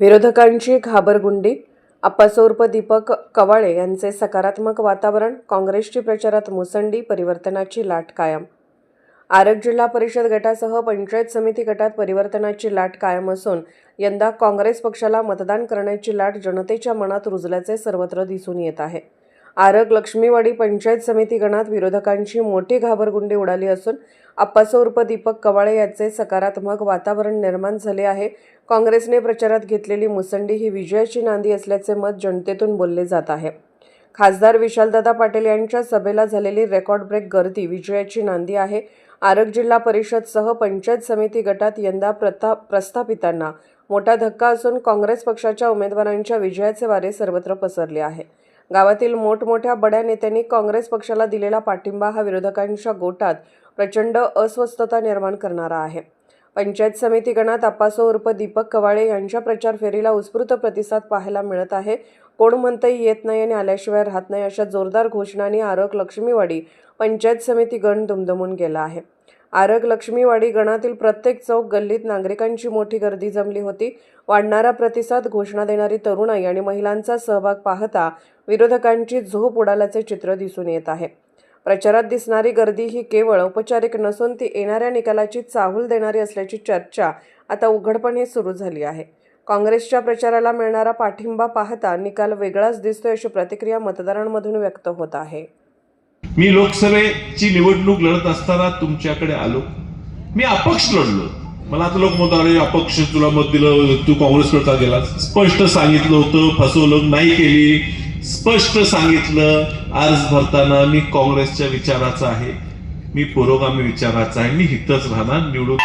विरोधकांची घाबरगुंडी अप्पासोर्प दीपक कवाळे यांचे सकारात्मक वातावरण काँग्रेसची प्रचारात मुसंडी परिवर्तनाची लाट कायम. आरग जिल्हा परिषद गटासह पंचायत समिती गटात परिवर्तनाची लाट कायम असून यंदा काँग्रेस पक्षाला मतदान करण्याची लाट जनतेच्या मनात रुजल्याचे सर्वत्र दिसून येत आहे. आरग लक्ष्मीवाडी पंचायत समिती गणात विरोधकांची मोठी घाबरगुंडी उडाली असून अप्पासो उर्फ दीपक कवाळे याचे सकारात्मक वातावरण निर्माण झाले आहे. काँग्रेसने प्रचारात घेतलेली मुसंडी ही विजयाची नांदी असल्याचे मत जनतेतून बोलले जात आहे. खासदार विशालदादा पाटील यांच्या सभेला झालेली रेकॉर्ड ब्रेक गर्दी विजयाची नांदी आहे. आरग जिल्हा परिषदसह पंचायत समिती गटात यंदा प्रथा प्रस्थापितांना मोठा धक्का असून काँग्रेस पक्षाच्या उमेदवारांच्या विजयाचे वारे सर्वत्र पसरले आहे. गावातील मोठमोठ्या बड्या नेत्यांनी काँग्रेस पक्षाला दिलेला पाठिंबा हा विरोधकांच्या गोटात प्रचंड अस्वस्थता निर्माण करणारा आहे. पंचायत समिती गणात अप्पासो उर्फ दीपक कवाळे यांच्या प्रचार फेरीला उत्स्फूर्त प्रतिसाद पाहायला मिळत आहे. कोण म्हणतंही येत नाही आणि आल्याशिवाय राहत नाही अशा जोरदार घोषणांनी आरग लक्ष्मीवाडी पंचायत समिती गण दुमदमून गेला आहे. आरग लक्ष्मीवाडी गणातील प्रत्येक चौक गल्लीत नागरिकांची मोठी गर्दी जमली होती. वाढणारा प्रतिसाद घोषणा देणारी तरुणाई आणि महिलांचा सहभाग पाहता विरोधकांची झोप उडाल्याचे चित्र दिसून येत आहे. प्रचारात दिसणारी गर्दी ही केवळ औपचारिक नसून ती येणाऱ्या निकालाची चाहूल देणारी असल्याची चर्चा आता उघडपणे सुरू झाली आहे. काँग्रेसच्या प्रचाराला मिळणारा पाठिंबा पाहता निकाल वेगळाच दिसतोय अशी प्रतिक्रिया मतदारांमधून व्यक्त होत आहे. मी लोकसभेची निवडणूक लढत असताना तुमच्याकडे आलो. मी अपक्ष लढलो. मला आता लोक म्हणतात अरे अपक्ष तुला मत दिलं तू काँग्रेस का गेला स्पष्ट सांगितलं होतं फसवणूक नाही केली. स्पष्ट सांगितलं अर्ज भरताना मी काँग्रेसच्या विचाराचा आहे मी पुरोगामी विचाराचा आहे मी हितच राहणार निवडून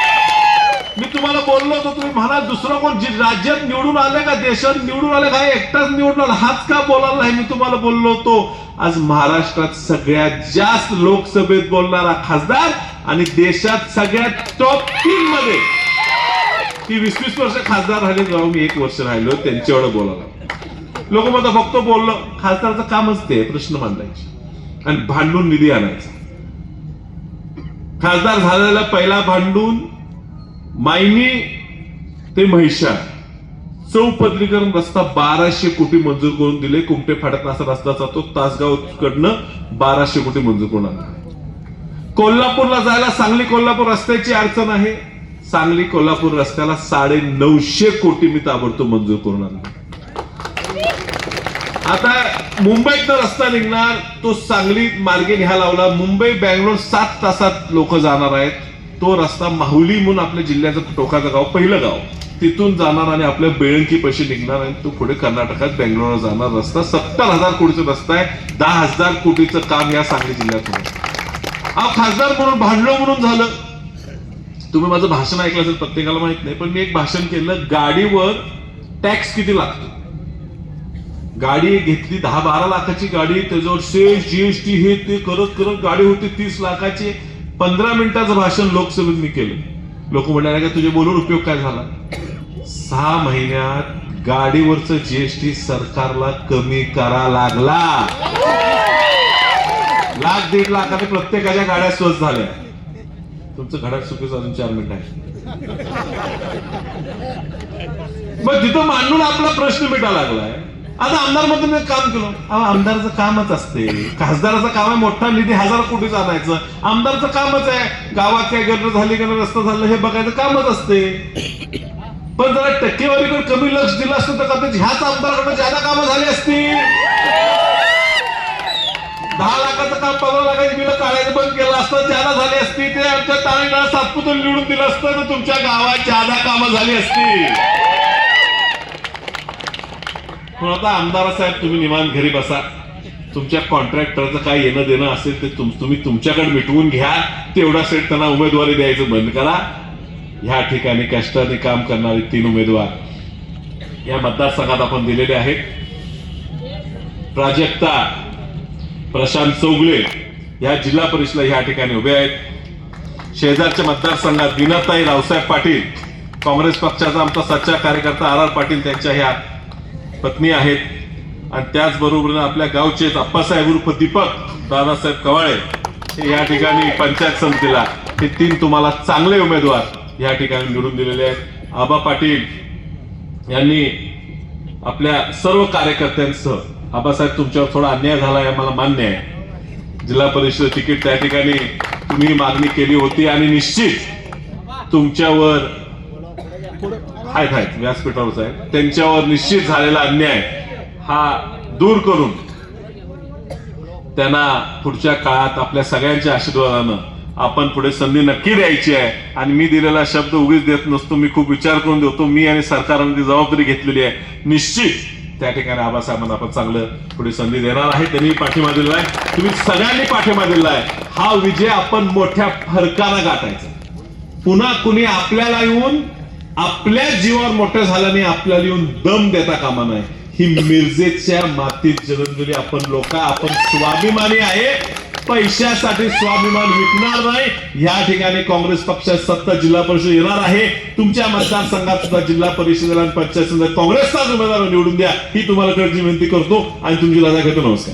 मी तुम्हाला बोललो होतो तुम्ही म्हणा दुसरं कोण? राज्यात निवडून आले का देशात निवडून आले का? एकटाच निवडून आला हाच का बोलायला नाही? मी तुम्हाला बोललो होतो. आज महाराष्ट्रात सगळ्यात जास्त लोकसभेत बोलणारा खासदार आणि देशात सगळ्यात टॉप तीन मध्ये ती वीस वीस वर्ष खासदार राहिले जेव्हा मी एक वर्ष राहिलो त्यांच्याकडे बोलायला लोक म्हणतात फक्त बोललं खासदारचं कामच ते प्रश्न मांडायचे. आणि भांडून निधी आणायचा. खासदार झालेला पहिला भांडून मायनी ते महिषा चौपदरीकरण रस्ता बाराशे कोटी मंजूर करून दिले. कुमटे फाटत असा रस्ता जातो. तासगाव कडनं बाराशे कोटी मंजूर करून आणला कोल्हापूरला जायला सांगली कोल्हापूर रस्त्याची अडचण आहे. सांगली कोल्हापूर रस्त्याला साडे नऊशे कोटी मी ताबडतोब मंजूर करून आणला आता मुंबईत रस्ता निघणार तो सांगली मार्गे न्यायला लावला. मुंबई बँगलोर सात तासात लोक जाणार आहेत. तो रस्ता माहुली म्हणून आपल्या जिल्ह्याचं टोकाचं गाव पहिलं गाव. तिथून जाणार आणि आपल्या बेळंकी पैसे निघणार आणि तो पुढे कर्नाटकात बेंगलोरला जाणार रस्ता. सत्तर हजार कोटीचा रस्ता आहे. दहा हजार कोटीचं काम या सांगली जिल्ह्यात होणार खासदार म्हणून भांडलो म्हणून झालं. तुम्ही माझं भाषण ऐकलं असेल प्रत्येकाला माहीत नाही पण मी एक भाषण केलं. गाडीवर टॅक्स किती लागतो? गाडी घेतली दहा बारा लाखाची गाडी त्याच्यावर सेस जीएसटी हे ते करत करत गाडी होती तीस लाखाची. पंधरा मिनिटाचं भाषण लोकसभेत मी केलं. लोक म्हणाले का तुझे बोलून उपयोग काय झाला? सहा महिन्यात गाडीवरचं जीएसटी सरकारला कमी करा लागला. लाख दीड लाखाने प्रत्येकाच्या गाड्या स्वस्त झाल्या. तुमचं घड्याळ चुकीचं अजून चार मिनिट आहे मग तिथं मांडून आपला प्रश्न मिटा लागलाय. आता आमदारमध्ये मी काम केलं. अहो, आमदारचं कामच असते. खासदाराचं काम आहे मोठा निधी हजार कोटीच आणायचं. आमदारचं कामच आहे. गावात काय गटर झाली का रस्ता झालं हे बघायचं कामच असते. पण जरा टक्केवारीकडे कमी लक्ष दिलं असतं तर कदाचित ह्याच आमदाराकडे ज्यादा कामं झाली असती दहा लाखाचं काम पंधरा लाखाची बिलं काढायचं बंद केलं असतं ज्यादा झाली असती. ते आमच्या तारेकडा सातपुतून निवडून दिलं असतं तर तुमच्या गावात ज्यादा कामं झाली असती पण आता आमदार साहेब तुम्ही निवांत घरी बसा. तुमच्या कॉन्ट्रॅक्टरचं काय येणं देणं असेल ते तुम- तुम्ही तुमच्याकडे मिटवून घ्या. तेवढा सेट त्यांना उमेदवारी द्यायचं बंद करा. ह्या ठिकाणी कष्टाने काम करणारे तीन उमेदवार या मतदारसंघात आपण दिलेले आहेत. प्राजक्ता प्रशांत चौगले या जिल्हा परिषदला ह्या ठिकाणी उभे आहेत. शेजारच्या मतदारसंघात विनाताई रावसाहेब पाटील काँग्रेस पक्षाचा आमचा सच्चा कार्यकर्ता आर आर पाटील त्यांच्या ह्या पत्नी आहेत. आणि त्याचबरोबर आपल्या गावचे अप्पासाहेब उर्फ दीपक दादासाहेब कवाळे हे या ठिकाणी पंचायत समितीला हे तीन तुम्हाला चांगले उमेदवार या ठिकाणी निवडून दिलेले आहेत. आबा पाटील यांनी आपल्या सर्व कार्यकर्त्यांसह आबासाहेब तुमच्यावर थोडा अन्याय झाला आहे मला मान्य आहे. जिल्हा परिषद तिकीट त्या ठिकाणी तुम्ही मागणी केली होती आणि निश्चित तुमच्यावर आहेत आहेत व्यासपीठावरच आहे त्यांच्यावर निश्चित झालेला अन्याय हा दूर करून त्यांना पुढच्या काळात आपल्या सगळ्यांच्या आशीर्वादानं आपण पुढे संधी नक्की द्यायची आहे. आणि मी दिलेला शब्द उगीच देत नसतो. मी खूप विचार करून देतो. मी आणि सरकारने ती जबाबदारी घेतलेली आहे. निश्चित त्या ठिकाणी आबासाहेबांना आपण चांगलं पुढे संधी देणार आहे. त्यांनी पाठिंबा दिलेला आहे. तुम्ही सगळ्यांनी पाठिंबा दिलेला आहे. हा विजय आपण मोठ्या फरकानं गाठायचा. पुन्हा कुणी आपल्याला येऊन आपल्या जीवावर मोठं झाल्याने आपल्याला येऊन दम देता कामा नये. ही मिरजेच्या मातीत जन्मलेली आपण लोक आपण स्वाभिमानी आहे. पैशासाठी स्वाभिमान विकणार नाही. या ठिकाणी काँग्रेस पक्षात सत्ता जिल्हा परिषद येणार आहे. तुमच्या मतदारसंघात सुद्धा जिल्हा परिषदेला आणि पंचायत समितीला काँग्रेसचाच उमेदवार निवडून द्या. ही तुम्हाला कळची विनंती करतो. आणि तुमची लढा घेतो नमस्कार.